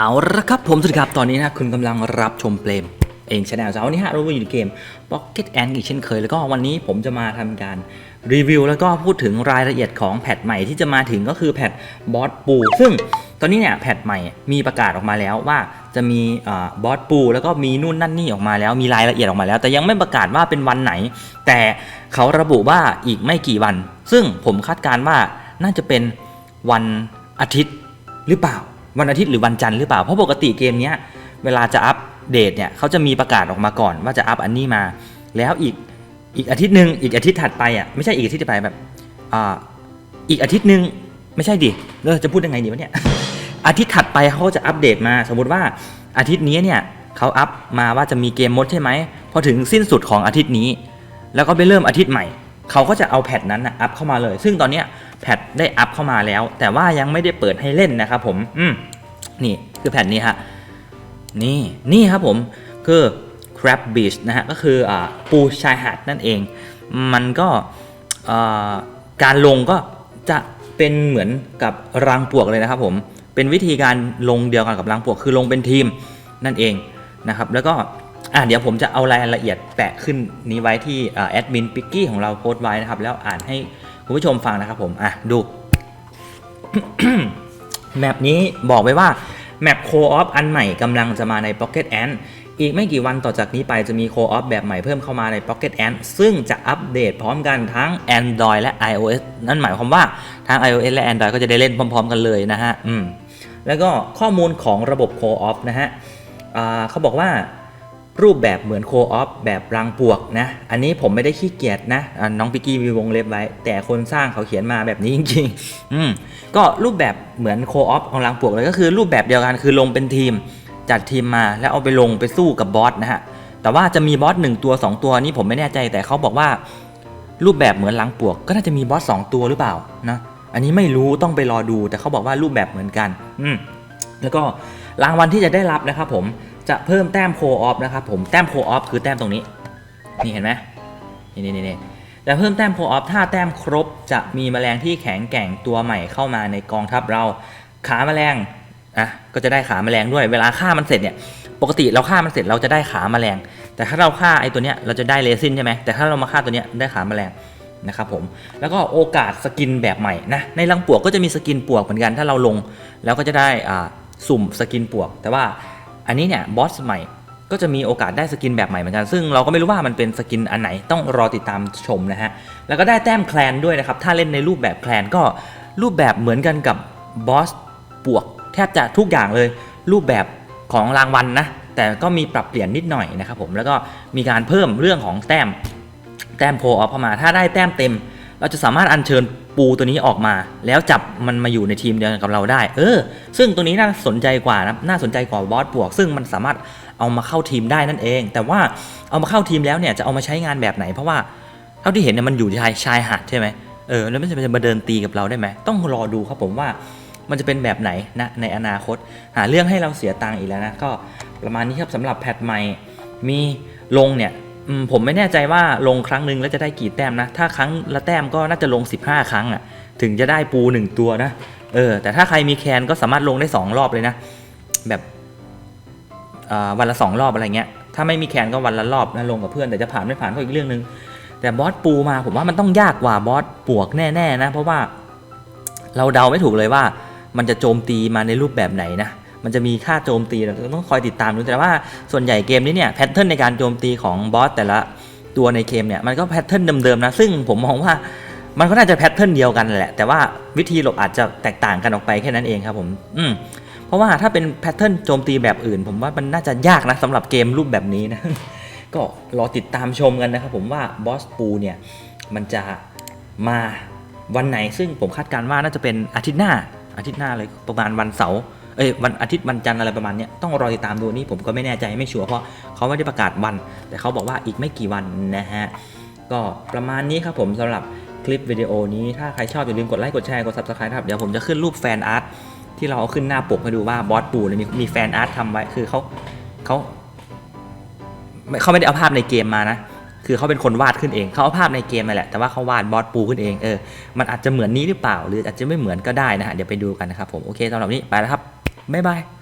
เอาละครับผมสวัสดีครับตอนนี้นะคุณกำลังรับชมเปลมเองชาแนลเช้าวันนี้ฮะเราอยู่ในเกม Pocket Ant อีกเช่นเคย แล้วก็วันนี้ผมจะมาทำการรีวิว แล้วก็พูดถึงรายละเอียดของแพทใหม่ที่จะมาถึงก็คือแพทบอสปูซึ่งตอนนี้เนี่ยแพทใหม่มีประกาศออกมาแล้วว่าจะมีบอสปูแล้วก็มีนู่นนั่นนี่ออกมาแล้วมีรายละเอียดออกมาแล้ว แต่ยังไม่ประกาศว่าเป็นวันไหน แต่เขาระบุว่าอีกไม่กี่วัน ซึ่งผมคาดการณ์ว่าน่าจะเป็นวันอาทิตย์หรือเปล่า วันอาทิตย์หรือวันจันทร์หรือเปล่า เพราะปกติเกมเนี้ยเวลาจะอัปเดตเนี่ยเขาจะมีประกาศออกมาก่อนว่าจะอัปอันนี้มา แล้วอีกอีกอาทิตย์หนึ่งอีกอาทิตย์ถัดไปอะไม่ใช่อีกอาทิตย์ถัดไปแบบอ่าอีกอาทิตย์หนึ่งไม่ใช่ดิเราจะพูดยังไงดีวะเนี่ยอาทิตย์ถัดไปเขาจะอัปเดตมา สมมติว่าอาทิตย์นี้เนี่ยเขาอัปมาว่าจะมีเกมมดใช่ไหมพอถึงสิ้นสุดของอาทิตย์นี้ แล้วก็ไปเริ่มอาทิตย์ใหม่เขาก็จะเอาแพทนั้นอัพเข้ามาเลย ซึ่งตอนเนี้ย แพทได้อัพเข้ามาแล้ว แต่ว่ายังไม่ได้เปิดให้เล่นนะครับผมอืมนี่คือแพทนี้ฮะนี่นี่ครับผมคือ crab beach นะฮะก็คืออ่าปูชายหาดนั่นเอง มันก็อ่าการลงก็จะเป็นเหมือนกับรังปวกเลยนะครับผมเป็นวิธีการลงเดียวกันกับรังปวกคือลงเป็นทีมนั่นเองนะครับแล้วก็อะเดี๋ยวผมจะเอารายละเอียดแปะขึ้นนี้ไว้ที่แอดมินปิกกี้ของเราโพสต์ไว้นะครับแล้วอ่านให้ คุณผู้ชมฟังนะครับผมอะดูแมปนี้บอกไว้ว่าแมปโคออฟอันใหม่กำลังจะมาใน Pocket Ant อีกไม่กี่วันต่อจากนี้ไปจะมีโคออฟแบบใหม่เพิ่มเข้ามาใน Pocket Ant ซึ่งจะอัปเดตพร้อมกันทั้ง Android และ iOS นั่นหมายความว่าทั้ง iOS และ Android ก็จะได้เล่นพร้อม ๆ กันเลยนะฮะ อืม แล้วก็ข้อมูลของระบบโคออฟนะฮะเขาบอกว่า รูปแบบเหมือนโคออฟแบบรังปวกนะ อันนี้ผมไม่ได้ขี้เกียจนะน้องปิกกี้มีวงเล็บไว้ แต่คนสร้างเขาเขียนมาแบบนี้จริงๆอืมก็รูปแบบเหมือนโคออฟของลังปวกเลยก็คือรูปแบบเดียวกันคือลงเป็นทีม จัดทีมมาแล้วเอาไปลงไปสู้กับบอสนะฮะแต่ว่าจะมีบอสหนึ่งตัว 2 ตัวนี่ผมไม่แน่ใจแต่เขาบอกว่า รูปแบบเหมือนลังปวก ก็น่าจะมีบอส2ตัวหรือเปล่านะอันนี้ไม่รู้ต้องไปรอดูแต่เขาบอกว่ารูปแบบเหมือนกัน อืมแล้วก็รางวัลที่จะได้รับนะครับผม จะเพิ่มแต้มโคออฟนะครับผมแต้มโคออฟคือแต้มตรงนี้ นี่เห็นไหมนี่นี่นี่แต่เพิ่มแต้มโพออฟถ้าแต้มครบจะมีแมลงที่แข็งแกร่งตัวใหม่เข้ามาในกองทัพเรา ขาแมลงอะก็จะได้ขาแมลงด้วย เวลาฆ่ามันเสร็จเนี่ยปกติเราฆ่ามันเสร็จเราจะได้ขาแมลง แต่ถ้าเราฆ่าไอ้ตัวเนี้ยเราจะได้เลซินใช่ไหมแต่ถ้าเรามาฆ่าตัวเนี้ยได้ขาแมลงนะครับผมแล้วก็โอกาสสกินแบบใหม่นะในรังปวกก็จะมีสกินปวกเหมือนกันถ้าเราลง แล้วก็จะได้อ่าสุ่มสกินปวก แต่ว่า อันนี้เนี่ยบอสใหม่ก็จะมีโอกาสได้สกินแบบใหม่เหมือนกัน ซึ่งเราก็ไม่รู้ว่ามันเป็นสกินอันไหนต้องรอติดตามชมนะฮะ แล้วก็ได้แต้มแคลนด้วยนะครับ ถ้าเล่นในรูปแบบแคลนก็รูปแบบเหมือนกันกับบอสปวก แทบจะทุกอย่างเลย รูปแบบของรางวัลนะแต่ก็มีปรับเปลี่ยนนิดหน่อยนะครับผม แล้วก็มีการเพิ่มเรื่องของแต้ม แต้มโพออฟเข้ามา ถ้าได้แต้มเต็ม เราจะสามารถอัญเชิญ ปูตัวนี้ออกมา แล้วจับมันมาอยู่ในทีมเดียวกับเราได้ เออ ซึ่งตัวนี้น่าสนใจกว่านะน่าสนใจกว่าบอสปวก ซึ่งมันสามารถเอามาเข้าทีมได้นั่นเอง แต่ว่าเอามาเข้าทีมแล้วเนี่ยจะเอามาใช้งานแบบไหน เพราะว่าเท่าที่เห็นเนี่ยมันอยู่ชายชายหาดใช่ไหมเออแล้วมันจะมาเดินตีกับเราได้ไหมต้องรอดูครับผมว่ามันจะเป็นแบบไหนนะในอนาคต หาเรื่องให้เราเสียตังค์อีกแล้วนะก็ประมาณนี้ครับสำหรับแพทใหม่มีลงเนี่ย ผมไม่แน่ใจว่าลงครั้งหนึ่งแล้วจะได้กี่แต้มนะ ถ้าครั้งละแต้มก็น่าจะลง 15 ครั้งอะ่ะ ถึงจะได้ปู 1 ตัวนะ เออ แต่ถ้าใครมีแคนก็สามารถลงได้ 2 รอบเลยนะ แบบวันละ 2 รอบอะไรเงี้ย ถ้าไม่มีแคนก็วันละรอบนะลงกับเพื่อนแต่จะผ่านไม่ผ่านก็อีกเรื่องหนึงแต่บอสปูมาผมว่ามันต้องยากกว่าบอสปวกแน่ๆนะ เพราะว่าเราเดาไม่ถูกเลยว่า มันจะโจมตีมาในรูปแบบไหนนะ มันจะมีค่าโจมตีเราต้องคอยติดตามดูแต่ว่าส่วนใหญ่เกมนี้เนี่ยแพทเทิร์นในการโจมตีของบอสแต่ละตัวในเกมเนี่ยมันก็แพทเทิร์นเดิมๆนะซึ่งผมมองว่ามันก็น่าจะแพทเทิร์นเดียวกันแหละแต่ว่าวิธีหลบอาจจะแตกต่างกันออกไปแค่นั้นเองครับผมอืมเพราะว่าถ้าเป็นแพทเทิร์นโจมตีแบบอื่น ผมว่ามันน่าจะยากนะสำหรับเกมรูปแบบนี้นะก็รอติดตามชมกันนะครับผมว่าบอสปูเนี่ยมันจะมาวันไหน ซึ่งผมคาดการณ์ว่าน่าจะเป็นอาทิตย์หน้าอาทิตย์หน้าเลยประมาณวันเสาร์ เอ้ยวันอาทิตย์วันจันทร์อะไรประมาณเนี้ยต้องรอติดตามดูนี่ผมก็ไม่แน่ใจไม่ชัวร์เพราะเขาไม่ได้ประกาศวัน แต่เขาบอกว่าอีกไม่กี่วันนะฮะก็ประมาณนี้ครับผมสำหรับคลิปวิดีโอนี้ถ้าใครชอบอย่าลืมกดไลค์กดแชร์กด subscribe ครับเดี๋ยวผมจะขึ้นรูปแฟนอาร์ตที่เราเอาขึ้นหน้าปกให้ดูว่าบอสปูเนี่ยมีมีแฟนอาร์ตทำไว้คือเขาเขาไม่เขาไม่ได้เอาภาพในเกมมานะคือเขาเป็นคนวาดขึ้นเองเขาเอาภาพในเกมมาแหละ แต่ว่าเขาวาดบอสปูขึ้นเองเออมันอาจจะเหมือนนี้หรือเปล่า หรืออาจจะไม่เหมือนก็ได้นะฮะเดี๋ยวไปดูกันนะครับผมโอเคสำหรับนี้ไปแล้วครับ บ๊า